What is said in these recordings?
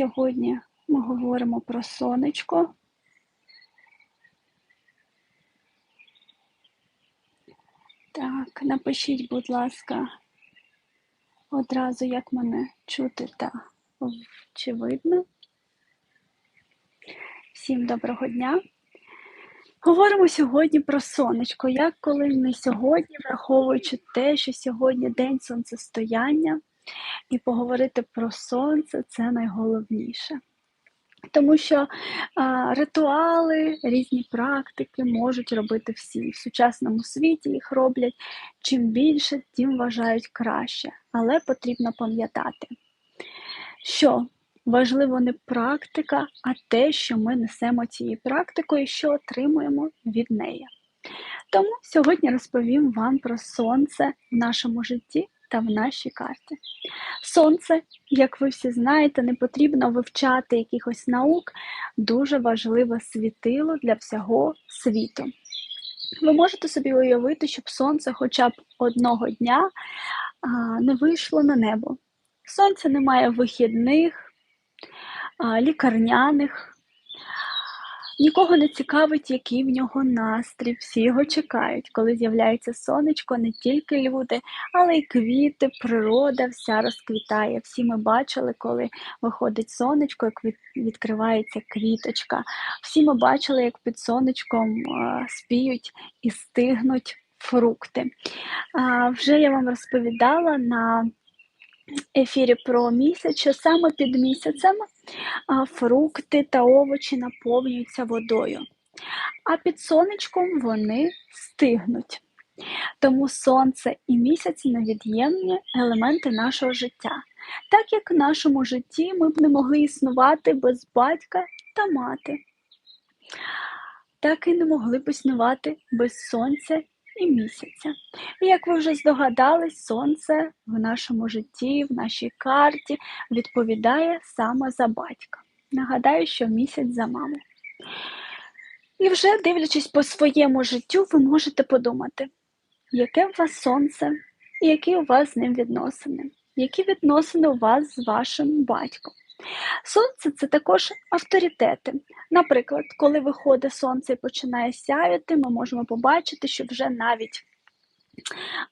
Сьогодні ми говоримо про сонечко. Так, напишіть, будь ласка, одразу, як мене чути та чи видно. Всім доброго дня! Говоримо сьогодні про сонечко. Як коли не сьогодні, враховуючи те, що сьогодні день сонцестояння, і поговорити про сонце це найголовніше. Тому що а, ритуали, різні практики можуть робити всі. В сучасному світі їх роблять чим більше, тим вважають краще. Але потрібно пам'ятати, що важливо не практика, а те, що ми несемо цією практикою, що отримуємо від неї. Тому сьогодні розповім вам про сонце в нашому житті та в нашій карті. Сонце, як ви всі знаєте, не потрібно вивчати якихось наук, дуже важливе світило для всього світу. Ви можете собі уявити, щоб сонце хоча б одного дня не вийшло на небо. Сонце не має вихідних, лікарняних, Нікого не цікавить, який в нього настрій. Всі його чекають, коли з'являється сонечко, не тільки люди, але й квіти, природа, вся розквітає. Всі ми бачили, коли виходить сонечко, як відкривається квіточка. Всі ми бачили, як під сонечком спіють і стигнуть фрукти. Вже я вам розповідала на ефірі про місяць, що саме під місяцем фрукти та овочі наповнюються водою, а під сонечком вони стигнуть. Тому сонце і місяць невід'ємні елементи нашого життя. Так як в нашому житті ми б не могли існувати без батька та мати, так і не могли б існувати без сонця і місяця. І як ви вже здогадались, сонце в нашому житті, в нашій карті відповідає саме за батька. Нагадаю, що місяць за маму. І вже дивлячись по своєму життю, ви можете подумати, яке у вас сонце і які у вас з ним відносини, які відносини у вас з вашим батьком. Сонце це також авторитети. Наприклад, коли виходить сонце і починає сяяти, ми можемо побачити, що вже навіть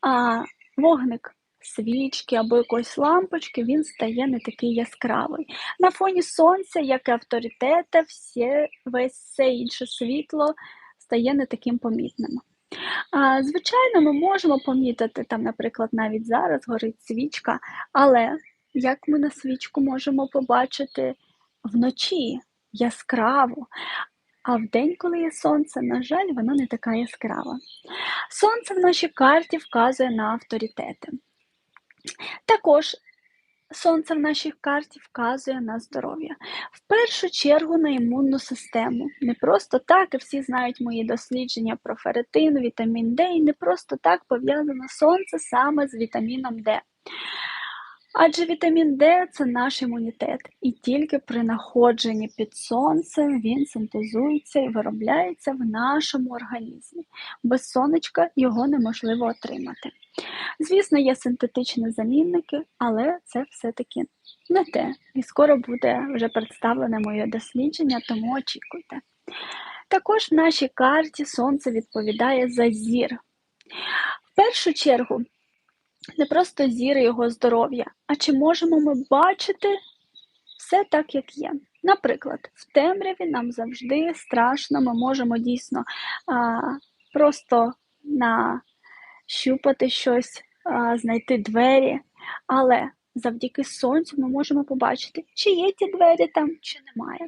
а, вогник свічки або якоїсь лампочки, він стає не такий яскравий. На фоні сонця, як і авторитета, все, весь все інше світло стає не таким помітним. А, Звичайно, ми можемо помітити, там, наприклад, навіть зараз горить свічка, але як ми на свічку можемо побачити вночі яскраво. А в день, коли є сонце, на жаль, воно не така яскрава. Сонце в нашій карті вказує на авторитети. Також сонце в нашій карті вказує на здоров'я. В першу чергу на імунну систему. Не просто так, і всі знають мої дослідження про феретин, вітамін Д, і не просто так пов'язано сонце саме з вітаміном Д. Адже вітамін Д це наш імунітет, і тільки при находженні під сонцем він синтезується і виробляється в нашому організмі. Без сонечка його неможливо отримати. Звісно, є синтетичні замінники, але це все-таки не те. І скоро буде вже представлене моє дослідження, тому очікуйте. Також в нашій карті сонце відповідає за зір. В першу чергу не просто зіри його здоров'я, а чи можемо ми бачити все так, як є. Наприклад, в темряві нам завжди страшно, ми можемо дійсно а, просто нащупати щось, а, знайти двері, але завдяки сонцю ми можемо побачити, чи є ті двері там, чи немає.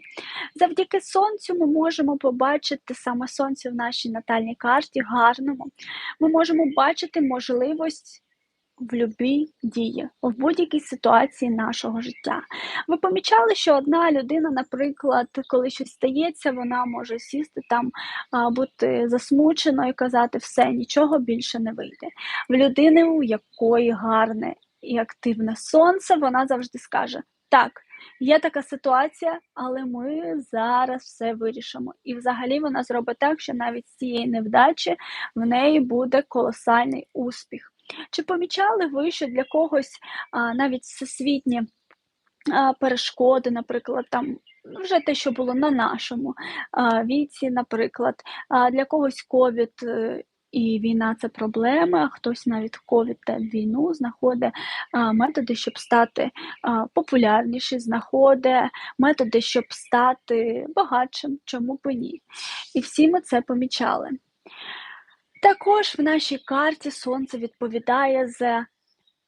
Завдяки сонцю ми можемо побачити саме сонце в нашій натальній карті гарному. Ми можемо бачити можливість в любій дії, в будь-якій ситуації нашого життя. Ви помічали, що одна людина, наприклад, коли щось стається, вона може сісти там, бути засмученою і казати, все, нічого більше не вийде. В людини, у якої гарне і активне сонце, вона завжди скаже: так. Є така ситуація, але ми зараз все вирішимо. І взагалі вона зробить так, що навіть з цієї невдачі в неї буде колосальний успіх. Чи помічали ви, що для когось а, навіть всесвітні а, перешкоди, наприклад, там вже те, що було на нашому а, віці, наприклад, а, для когось ковід. Е, і війна це проблема, хтось навіть ковід та війну знаходить методи, щоб стати популярніші, знаходить методи, щоб стати багатшим, чому б ні. І всі ми це помічали. Також в нашій карті Сонце відповідає за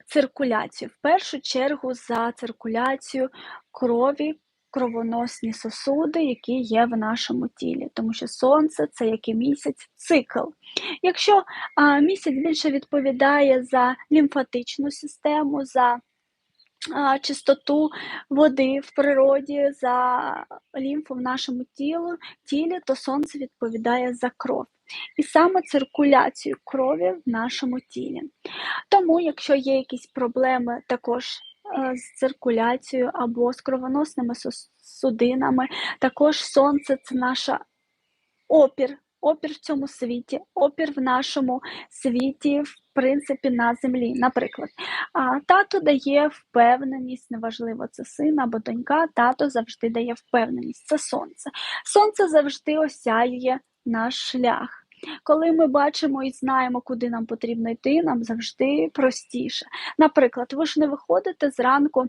циркуляцію. В першу чергу за циркуляцію крові, кровоносні сосуди, які є в нашому тілі, тому що сонце це як і місяць цикл. Якщо а, місяць більше відповідає за лімфатичну систему, за а, чистоту води в природі, за лімфу в нашому тілу, тілі, то сонце відповідає за кров. І саме циркуляцію крові в нашому тілі. Тому, якщо є якісь проблеми також Е, з циркуляцією або з кровоносними судинами. Також сонце це наша опір, опір в цьому світі, опір в нашому світі, в принципі, на землі. Наприклад, а тато дає впевненість, неважливо, це син або донька, тато завжди дає впевненість. Це сонце. Сонце завжди осяює наш шлях. Коли ми бачимо і знаємо, куди нам потрібно йти, нам завжди простіше. Наприклад, ви ж не виходите зранку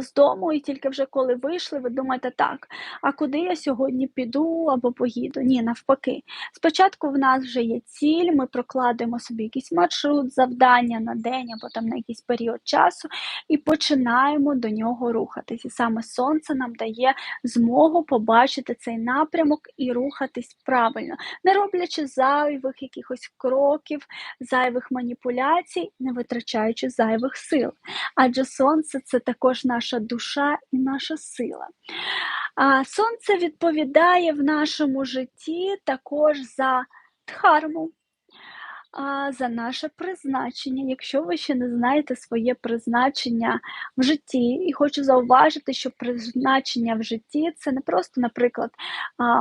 з дому, і тільки вже коли вийшли, ви думаєте, так, а куди я сьогодні піду або поїду? Ні, навпаки. Спочатку в нас вже є ціль, ми прокладемо собі якийсь маршрут, завдання на день або там на якийсь період часу, і починаємо до нього рухатись. І саме сонце нам дає змогу побачити цей напрямок і рухатись правильно, не роблячи зайвих якихось кроків, зайвих маніпуляцій, не витрачаючи зайвих сил. Адже сонце це також також наша душа і наша сила. А Сонце відповідає в нашому житті також за дхарму, за наше призначення. Якщо ви ще не знаєте своє призначення в житті, і хочу зауважити, що призначення в житті це не просто, наприклад,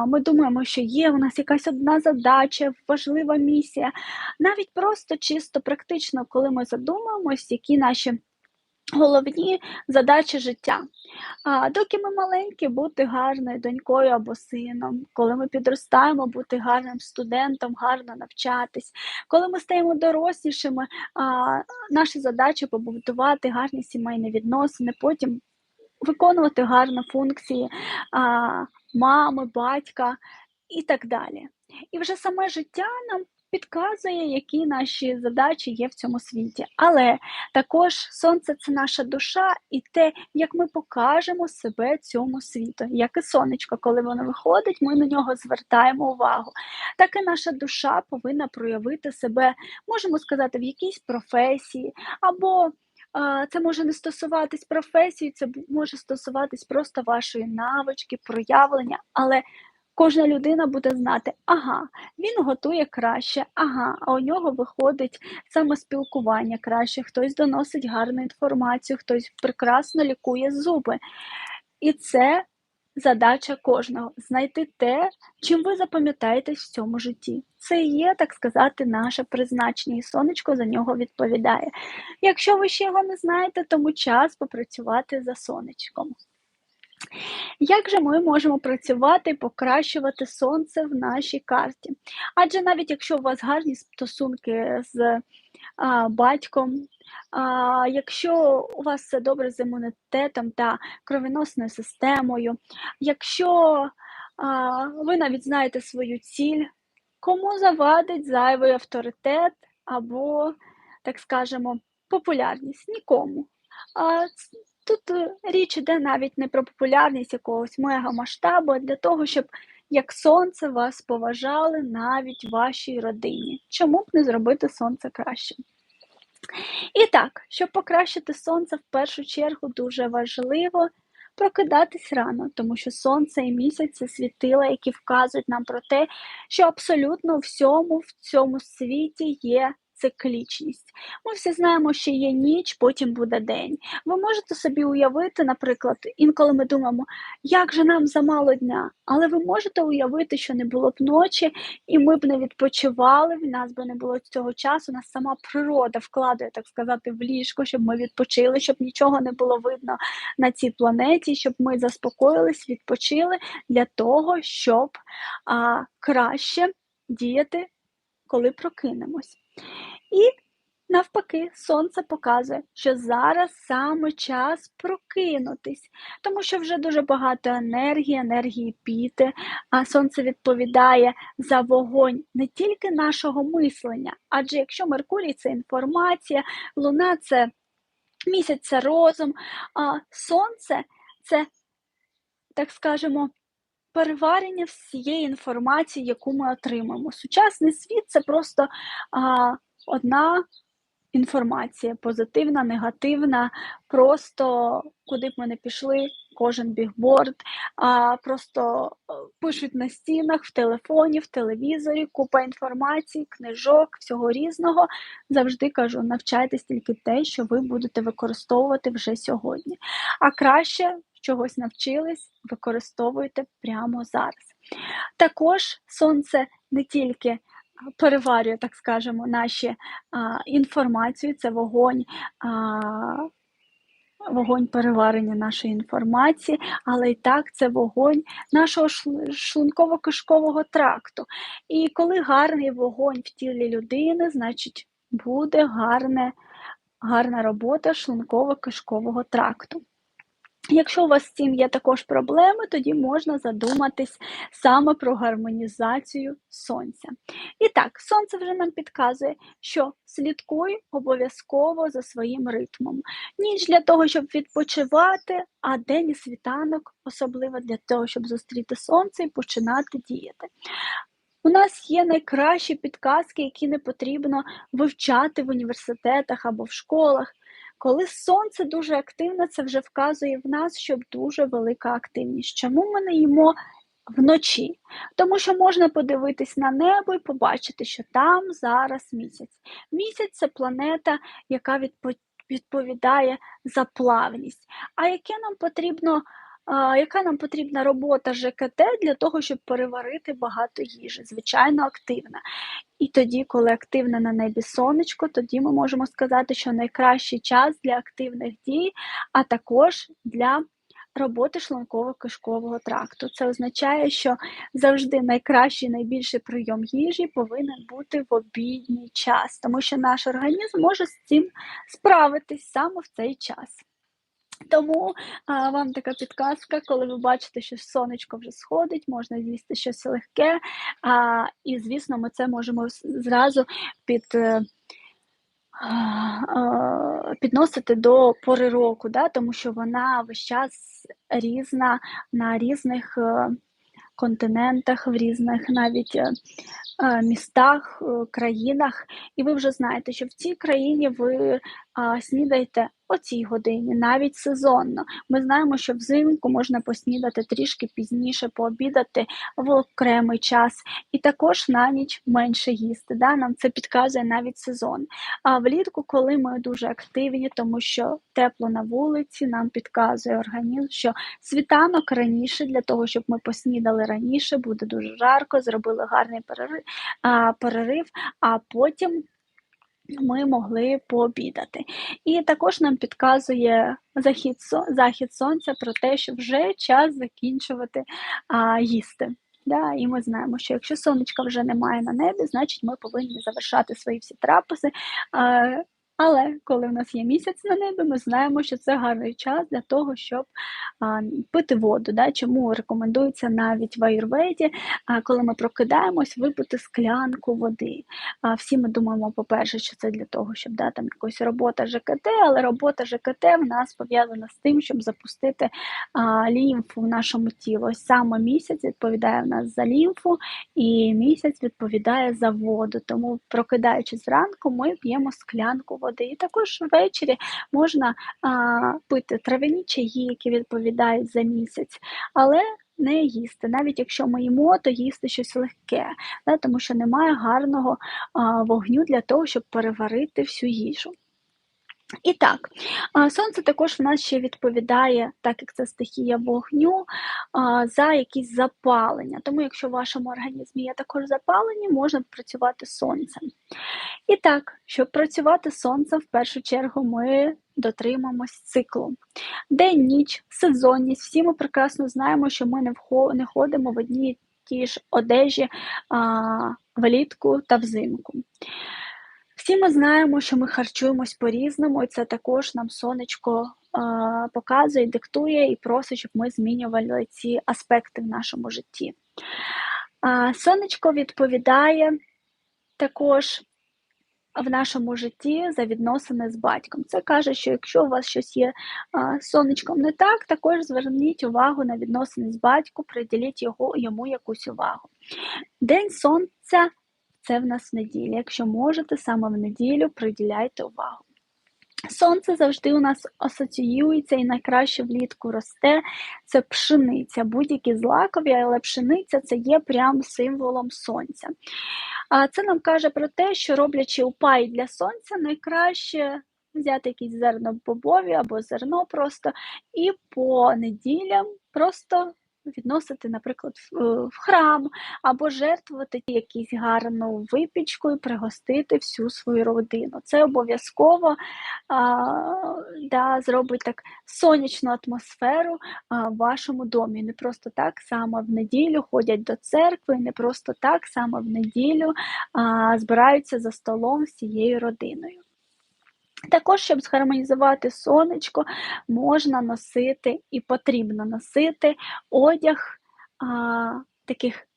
ми думаємо, що є у нас якась одна задача, важлива місія. Навіть просто чисто практично, коли ми задумаємось, які наші Головні задачі життя. А доки ми маленькі, бути гарною донькою або сином, коли ми підростаємо, бути гарним студентом, гарно навчатись. Коли ми стаємо дорослішими, а, наші задачі побудувати гарні сімейні відносини, потім виконувати гарні функції а, мами, батька і так далі. І вже саме життя нам підказує, які наші задачі є в цьому світі. Але також сонце це наша душа і те, як ми покажемо себе цьому світу. Як і сонечко, коли воно виходить, ми на нього звертаємо увагу. Так і наша душа повинна проявити себе, можемо сказати, в якійсь професії або. Це може не стосуватись професії, це може стосуватись просто вашої навички, проявлення, але Кожна людина буде знати, ага, він готує краще, ага, а у нього виходить саме спілкування краще, хтось доносить гарну інформацію, хтось прекрасно лікує зуби. І це задача кожного знайти те, чим ви запам'ятаєтесь в цьому житті. Це є, так сказати, наше призначення, і сонечко за нього відповідає. Якщо ви ще його не знаєте, тому час попрацювати за сонечком. Як же ми можемо працювати і покращувати сонце в нашій карті? Адже навіть якщо у вас гарні стосунки з а, батьком, а, якщо у вас все добре з імунітетом та кровоносною системою, якщо а, ви навіть знаєте свою ціль, кому завадить зайвий авторитет або, так скажемо, популярність? Нікому. А Тут е, річ іде навіть не про популярність якогось мегамасштабу, а для того, щоб як сонце вас поважали навіть вашій родині. Чому б не зробити сонце краще? І так, щоб покращити сонце, в першу чергу дуже важливо прокидатись рано, тому що сонце і місяць це світила, які вказують нам про те, що абсолютно всьому в цьому світі є циклічність. Ми всі знаємо, що є ніч, потім буде день. Ви можете собі уявити, наприклад, інколи ми думаємо, як же нам замало дня, але ви можете уявити, що не було б ночі, і ми б не відпочивали, в нас би не було цього часу, нас сама природа вкладає, так сказати, в ліжко, щоб ми відпочили, щоб нічого не було видно на цій планеті, щоб ми заспокоїлись, відпочили для того, щоб а, краще діяти, коли прокинемось. І навпаки, сонце показує, що зараз саме час прокинутись, тому що вже дуже багато енергії, енергії піти, а сонце відповідає за вогонь не тільки нашого мислення, адже якщо Меркурій це інформація, Луна це місяць це розум, а сонце це, так скажемо, переварення всієї інформації, яку ми отримаємо. Сучасний світ це просто а, одна інформація, позитивна, негативна, просто куди б ми не пішли, кожен бігборд, а просто е, пишуть на стінах, в телефоні, в телевізорі, купа інформації, книжок, всього різного. Завжди кажу, навчайтесь тільки те, що ви будете використовувати вже сьогодні. А краще чогось навчились, використовуйте прямо зараз. Також сонце не тільки переварює, так скажемо, наші а, інформацію, це вогонь. А, Вогонь переварення нашої інформації, але і так це вогонь нашого шлунково-кишкового тракту. І коли гарний вогонь в тілі людини, значить буде гарне, гарна робота шлунково-кишкового тракту. Якщо у вас з цим є також проблеми, тоді можна задуматись саме про гармонізацію сонця. І так, сонце вже нам підказує, що слідкуй обов'язково за своїм ритмом. Ніч для того, щоб відпочивати, а день і світанок, особливо для того, щоб зустріти сонце і починати діяти. У нас є найкращі підказки, які не потрібно вивчати в університетах або в школах. Коли сонце дуже активне, це вже вказує в нас, що дуже велика активність. Чому ми не їмо вночі? Тому що можна подивитись на небо і побачити, що там зараз місяць. Місяць це планета, яка відповідає за плавність. А яке нам потрібно яка нам потрібна робота ЖКТ для того, щоб переварити багато їжі? Звичайно, активна. І тоді, коли активне на небі сонечко, тоді ми можемо сказати, що найкращий час для активних дій, а також для роботи шлунково-кишкового тракту. Це означає, що завжди найкращий, найбільший прийом їжі повинен бути в обідній час, тому що наш організм може з цим справитись саме в цей час. Тому а, вам така підказка, коли ви бачите, що сонечко вже сходить, можна з'їсти щось легке. А, І, звісно, ми це можемо зразу під. Е, підносити до пори року, да, тому що вона весь час різна на різних е, континентах, в різних навіть е, містах, країнах, і ви вже знаєте, що в цій країні ви снідаєте о цій годині, навіть сезонно. Ми знаємо, що взимку можна поснідати трішки пізніше, пообідати в окремий час, і також на ніч менше їсти. Да? Нам це підказує навіть сезон. А влітку, коли ми дуже активні, тому що тепло на вулиці, нам підказує організм, що світанок раніше для того, щоб ми поснідали раніше, буде дуже жарко, зробили гарний перерив, а, потім ми могли пообідати. І також нам підказує захід захід сонця про те, що вже час закінчувати а, їсти. Да, І ми знаємо, що якщо сонечка вже немає на небі, значить ми повинні завершати свої всі трапези. Але коли в нас є місяць на небі, ми знаємо, що це гарний час для того, щоб а, пити воду. Да? Чому рекомендується навіть в аюрведі, а, коли ми прокидаємось, випити склянку води. А, Всі ми думаємо, по-перше, що це для того, щоб да, там якась робота ЖКТ, але робота ЖКТ в нас пов'язана з тим, щоб запустити а, лімфу в нашому тілі. Ось саме місяць відповідає в нас за лімфу, і місяць відповідає за воду. Тому, прокидаючись зранку, ми п'ємо склянку води води. І також ввечері можна а, пити травяні чаї, які відповідають за місяць. Але не їсти. Навіть якщо ми їмо, то їсти щось легке, да, тому що немає гарного а, вогню для того, щоб переварити всю їжу. І так, сонце також в нас ще відповідає, так як це стихія вогню, за якісь запалення. Тому, якщо в вашому організмі є також запалення, можна працювати сонцем. І так, щоб працювати сонцем, в першу чергу ми дотримаємось циклу. День, ніч, сезонність. Всі ми прекрасно знаємо, що ми не ходимо в одній тій ж одежі а, влітку та взимку. Всі ми знаємо, що ми харчуємось по-різному, і це також нам сонечко а, показує, диктує і просить, щоб ми змінювали ці аспекти в нашому житті. А, Сонечко відповідає також в нашому житті за відносини з батьком. Це каже, що якщо у вас щось є а, сонечком не так, також зверніть увагу на відносини з батьком, приділіть його, йому якусь увагу. День сонця це в нас неділя. Якщо можете, саме в неділю приділяйте увагу. Сонце завжди у нас асоціюється і найкраще влітку росте це пшениця, будь-які злакові, але пшениця це є прям символом сонця. А це нам каже про те, що роблячи упай для сонця, найкраще взяти якісь зерно бобові або зерно просто, і по неділям просто відносити, наприклад, в храм, або жертвувати якусь гарну випічку і пригостити всю свою родину. Це обов'язково да, зробить так сонячну атмосферу в вашому домі. Не просто так само в неділю ходять до церкви, не просто так само в неділю збираються за столом всією родиною. Також, щоб згармонізувати сонечко, можна носити і потрібно носити одяг а, таких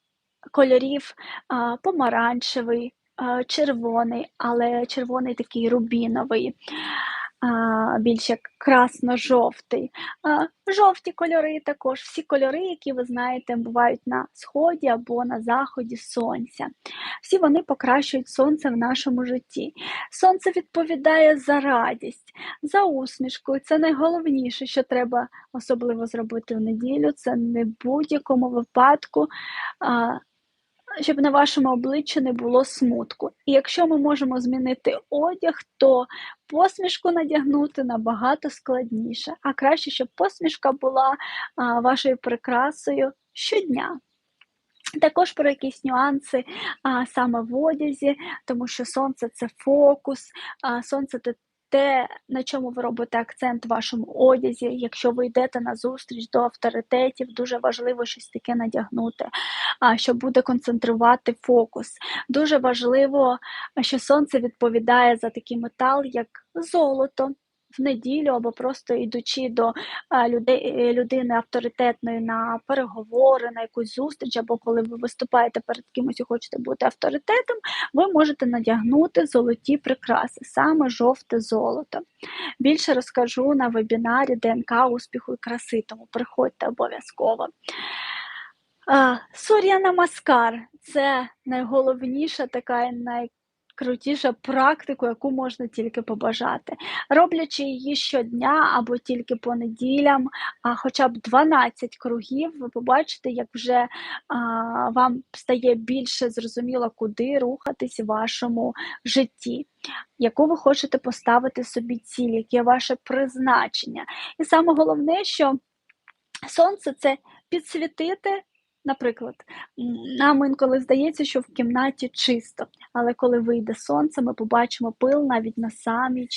кольорів а, помаранчевий, а, червоний, але червоний такий рубіновий більш як красно-жовтий. Жовті кольори також, всі кольори, які ви знаєте, бувають на сході або на заході сонця. Всі вони покращують сонце в нашому житті. Сонце відповідає за радість, за усмішку. Це найголовніше, що треба особливо зробити в неділю. Це не в будь-якому випадку щоб на вашому обличчі не було смутку. І якщо ми можемо змінити одяг, то посмішку надягнути набагато складніше. А краще, щоб посмішка була а, вашою прикрасою щодня. Також про якісь нюанси а, саме в одязі, тому що сонце це фокус, а, сонце це те, на чому ви робите акцент в вашому одязі. Якщо ви йдете на зустріч до авторитетів, дуже важливо щось таке надягнути, що буде концентрувати фокус. Дуже важливо, що сонце відповідає за такий метал, як золото в неділю або просто йдучи до людей, людини авторитетної на переговори, на якусь зустріч, або коли ви виступаєте перед кимось і хочете бути авторитетом, ви можете надягнути золоті прикраси, саме жовте золото. Більше розкажу на вебінарі ДНК успіху і краси, тому приходьте обов'язково. Сур'яна Маскар це найголовніша така най найкрутіша практику, яку можна тільки побажати. Роблячи її щодня або тільки по неділям, а хоча б 12 кругів, ви побачите, як вже а, вам стає більше зрозуміло, куди рухатись в вашому житті. Яку ви хочете поставити собі ціль, яке ваше призначення. І саме головне, що сонце це підсвітити Наприклад, нам інколи здається, що в кімнаті чисто, але коли вийде сонце, ми побачимо пил навіть на самій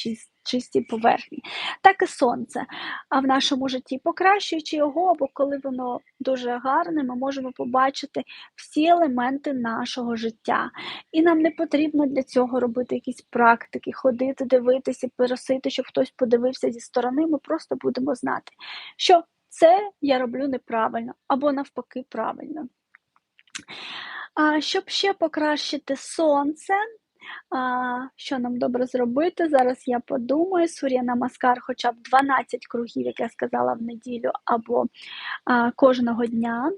чистій поверхні. Так і сонце. А в нашому житті, покращуючи його, або коли воно дуже гарне, ми можемо побачити всі елементи нашого життя. І нам не потрібно для цього робити якісь практики, ходити, дивитися, просити, щоб хтось подивився зі сторони. Ми просто будемо знати, що це я роблю неправильно або навпаки правильно. А, Щоб ще покращити сонце, а, що нам добре зробити? Зараз я подумаю, Сур'я маскар хоча б 12 кругів, як я сказала в неділю, або а, кожного дня.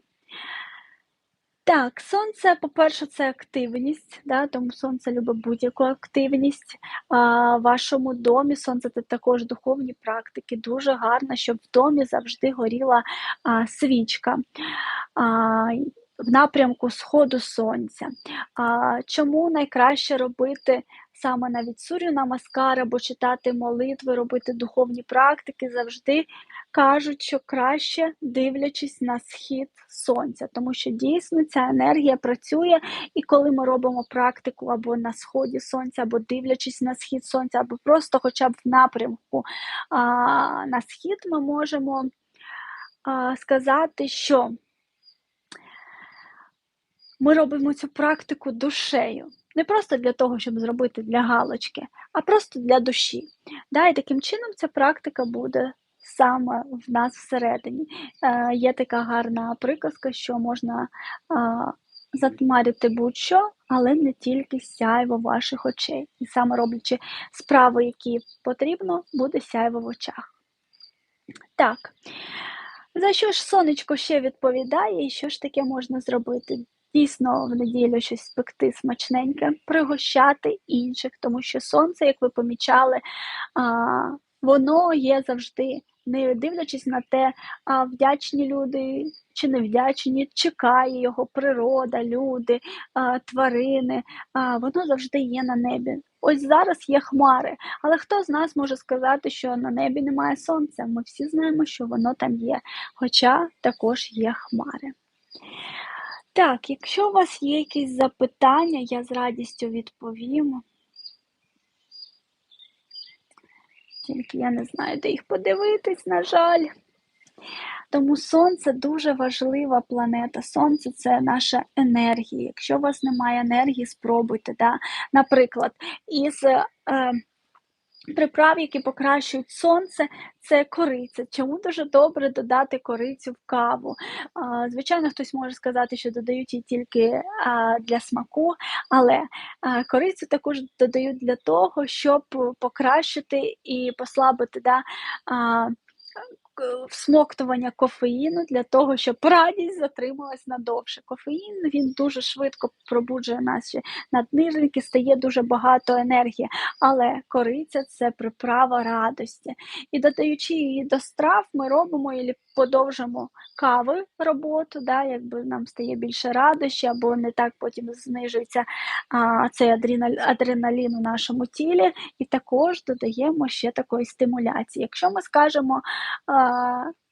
Так, сонце, по-перше, це активність, да, тому сонце любить будь-яку активність. А, в вашому домі сонце це також духовні практики. Дуже гарно, щоб в домі завжди горіла а, свічка а, в напрямку сходу сонця. А, чому найкраще робити саме навіть сур'ю намаскар або читати молитви, робити духовні практики завжди кажуть, що краще дивлячись на схід сонця, тому що дійсно ця енергія працює, і коли ми робимо практику або на сході сонця, або дивлячись на схід сонця, або просто хоча б в напрямку а, на схід, ми можемо а, сказати, що ми робимо цю практику душею. Не просто для того, щоб зробити для галочки, а просто для душі. Да, І таким чином ця практика буде саме в нас всередині. Е, Є така гарна приказка, що можна е, затмарити будь-що, але не тільки сяйво ваших очей. І саме роблячи справи, які потрібно, буде сяйво в очах. Так. За що ж сонечко ще відповідає, і що ж таке можна зробити? Дійсно, в неділю щось спекти смачненьке, пригощати інших, тому що сонце, як ви помічали, воно є завжди, не дивлячись на те, а вдячні люди чи не вдячні, чекає його природа, люди, тварини, воно завжди є на небі. Ось зараз є хмари, але хто з нас може сказати, що на небі немає сонця? Ми всі знаємо, що воно там є, хоча також є хмари. Так, якщо у вас є якісь запитання, я з радістю відповім. Тільки я не знаю, де їх подивитись, на жаль. Тому Сонце дуже важлива планета. Сонце це наша енергія. Якщо у вас немає енергії, спробуйте. Да? Наприклад, із е, приправ, які покращують сонце, це кориця. Чому дуже добре додати корицю в каву? Звичайно, хтось може сказати, що додають її тільки для смаку, але корицю також додають для того, щоб покращити і послабити да, всмоктування кофеїну для того, щоб радість затрималась надовше. Кофеїн він дуже швидко пробуджує наші наднирники, стає дуже багато енергії, але кориця це приправа радості. І додаючи її до страв, ми робимо і подовжимо кави роботу, да, якби нам стає більше радощі, або не так потім знижується а, цей адреналін у нашому тілі, і також додаємо ще такої стимуляції. Якщо ми скажемо, а,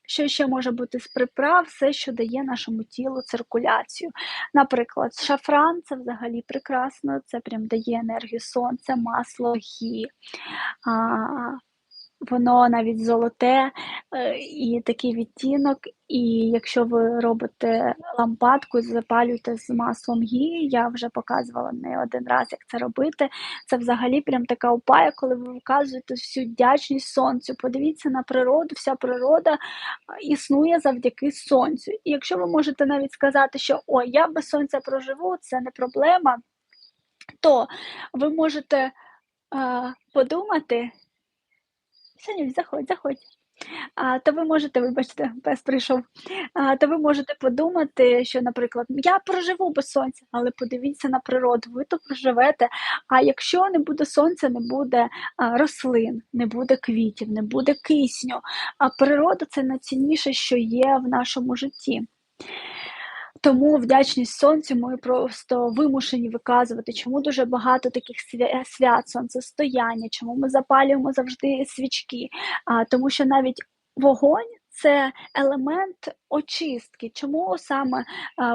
що ще може бути з приправ, все, що дає нашому тілу циркуляцію. Наприклад, шафран це взагалі прекрасно, це прям дає енергію сонця, масло, гі. Воно навіть золоте е, і такий відтінок. І якщо ви робите лампадку, запалюєте з маслом гі, я вже показувала не один раз, як це робити. Це взагалі прям така упая, коли ви вказуєте всю вдячність сонцю. Подивіться на природу, вся природа існує завдяки сонцю. І якщо ви можете навіть сказати, що ой, я без сонця проживу, це не проблема, то ви можете е, подумати. Санюк, заходь, заходь. А, То ви можете, вибачте, пес прийшов. А, То ви можете подумати, що, наприклад, я проживу без сонця, але подивіться на природу, ви то проживете. А якщо не буде сонця, не буде а, рослин, не буде квітів, не буде кисню. А природа це найцінніше, що є в нашому житті. Тому вдячність сонцю ми просто вимушені виказувати, чому дуже багато таких свят, сонцестояння, чому ми запалюємо завжди свічки, а, тому що навіть вогонь. Це елемент очистки. Чому саме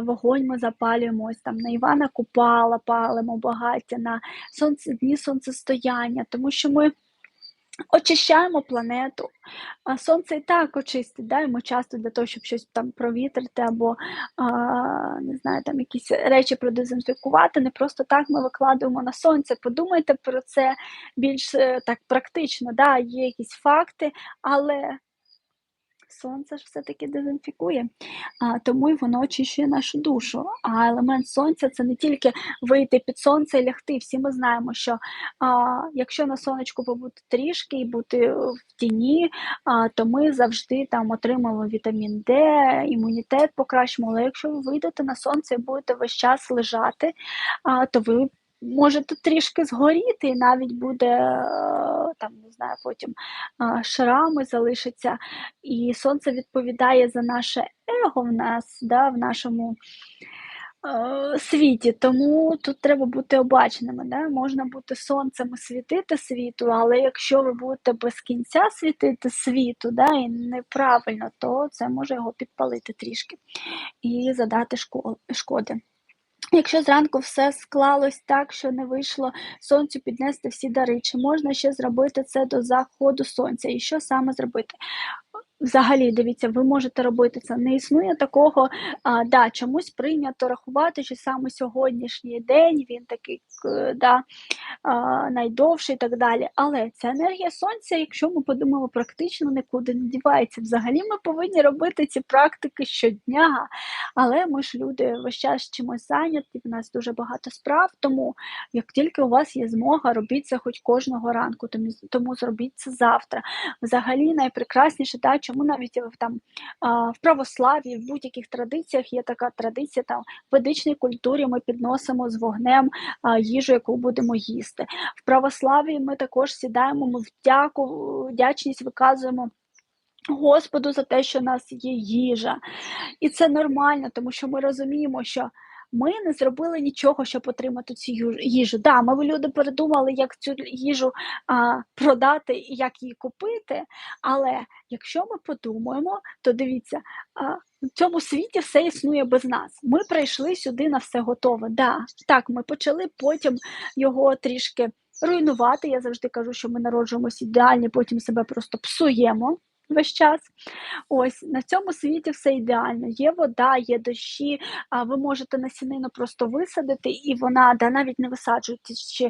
вогонь ми запалюємо ось там на Івана Купала, палимо багаття на сонце, дні сонцестояння, тому що ми Очищаємо планету, а сонце і так очистить, да, ми часто для того, щоб щось там провітрити або а, не знаю, там якісь речі продезінфікувати, не просто так ми викладуємо на сонце. Подумайте про це більш е, так практично. Да, Є якісь факти, але сонце ж все-таки дезінфікує, а, тому й воно очищує нашу душу. А елемент сонця це не тільки вийти під сонце і лягти. Всі ми знаємо, що а, якщо на сонечку побути трішки і бути в тіні, а, то ми завжди там отримаємо вітамін Д, імунітет покращимо. Але якщо ви вийдете на сонце і будете весь час лежати, а, то ви можете трішки згоріти, і навіть буде е, там, не знаю, потім шрами залишаться. І сонце відповідає за наше его в нас, да, в нашому е, світі. Тому тут треба бути обачними. Да? Можна бути сонцем і світити світу, але якщо ви будете без кінця світити світу, да, і неправильно, то це може його підпалити трішки і задати шкоди. Якщо зранку все склалось так, що не вийшло сонцю піднести всі дари, чи можна ще зробити це до заходу сонця? І що саме зробити? Взагалі, дивіться, ви можете робити це. Не існує такого, а, да, чомусь прийнято рахувати, що саме сьогоднішній день він такий да, а, найдовший і так далі. Але ця енергія сонця, якщо ми подумаємо, практично нікуди не дівається. Взагалі ми повинні робити ці практики щодня, але ми ж люди весь час чимось зайняті, в нас дуже багато справ. Тому як тільки у вас є змога, робіть це хоч кожного ранку, тому, тому зробіть це завтра. Взагалі найпрекрасніше. Да, чому навіть в там в православі, в будь-яких традиціях є така традиція там в ведичній культурі ми підносимо з вогнем їжу, яку будемо їсти. В православі ми також сідаємо, ми вдяку, вдячність виказуємо. Господу за те, що в нас є їжа. І це нормально, тому що ми розуміємо, що ми не зробили нічого, щоб отримати цю їжу. Да, ми люди передумали, як цю їжу а, продати і як її купити. Але якщо ми подумаємо, то дивіться, а, в цьому світі все існує без нас. Ми прийшли сюди на все готове. Да, Так, ми почали потім його трішки руйнувати. Я завжди кажу, що ми народжуємося ідеальні, потім себе просто псуємо весь час. Ось на цьому світі все ідеально. Є вода, є дощі, а ви можете насінину просто висадити, і вона да, навіть не висаджують, чи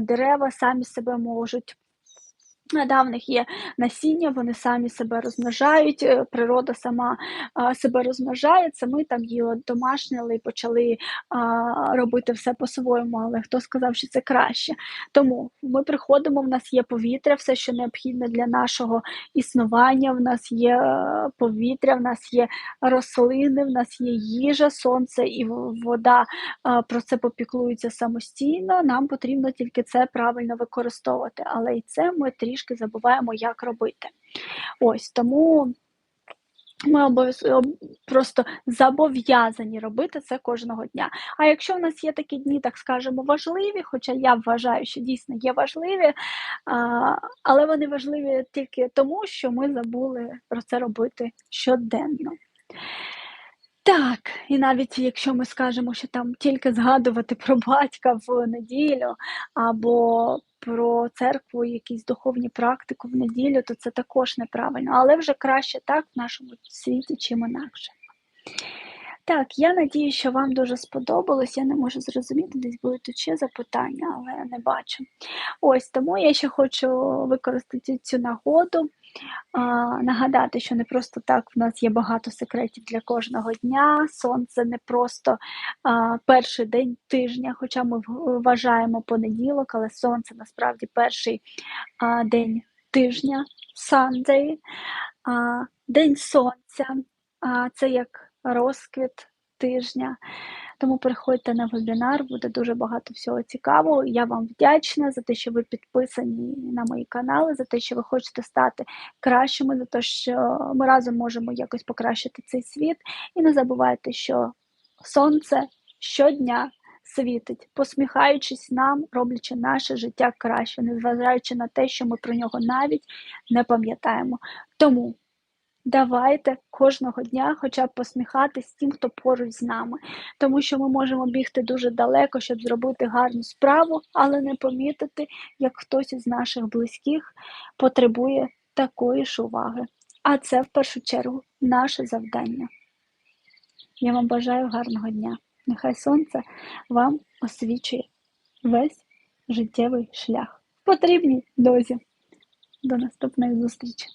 дерева самі себе можуть Да, в них є насіння, вони самі себе розмножають, е, природа сама а, себе розмножає. Це ми там її домашніли і почали а, робити все по-своєму, але хто сказав, що це краще. Тому ми приходимо, в нас є повітря, все, що необхідне для нашого існування. В нас є е, повітря, в нас є рослини, в нас є їжа, сонце і вода а, про це попіклуються самостійно. Нам потрібно тільки це правильно використовувати. Але і це ми трішки трішки забуваємо, як робити. Ось тому. Ми обов'язково просто зобов'язані робити це кожного дня. А якщо в нас є такі дні, так скажемо, важливі, хоча я вважаю, що дійсно є важливі, але вони важливі тільки тому, що ми забули про це робити щоденно. Так, і навіть якщо ми скажемо, що там тільки згадувати про батька в неділю або про церкву, якісь духовні практику в неділю, то це також неправильно. Але вже краще так в нашому світі, чим інакше. Так, я надію, що вам дуже сподобалось. Я не можу зрозуміти, десь тут ще запитання, але не бачу. Ось тому я ще хочу використати цю нагоду, нагадати, що не просто так в нас є багато секретів для кожного дня. Сонце не просто а, перший день тижня, хоча ми вважаємо понеділок, але сонце насправді перший а, день тижня, Sunday, а, день сонця. А, Це як розквіт тижня. Тому приходьте на вебінар, буде дуже багато всього цікавого. Я вам вдячна за те, що ви підписані на мої канали, за те, що ви хочете стати кращими, за те, що ми разом можемо якось покращити цей світ. І не забувайте, що сонце щодня світить, посміхаючись нам, роблячи наше життя краще, незважаючи на те, що ми про нього навіть не пам'ятаємо. Тому. Давайте кожного дня хоча б посміхатись тим, хто поруч з нами, тому що ми можемо бігти дуже далеко, щоб зробити гарну справу, але не помітити, як хтось із наших близьких потребує такої ж уваги. А це в першу чергу наше завдання. Я вам бажаю гарного дня. Нехай сонце вам освічує весь життєвий шлях в потрібній дозі. До наступної зустрічі!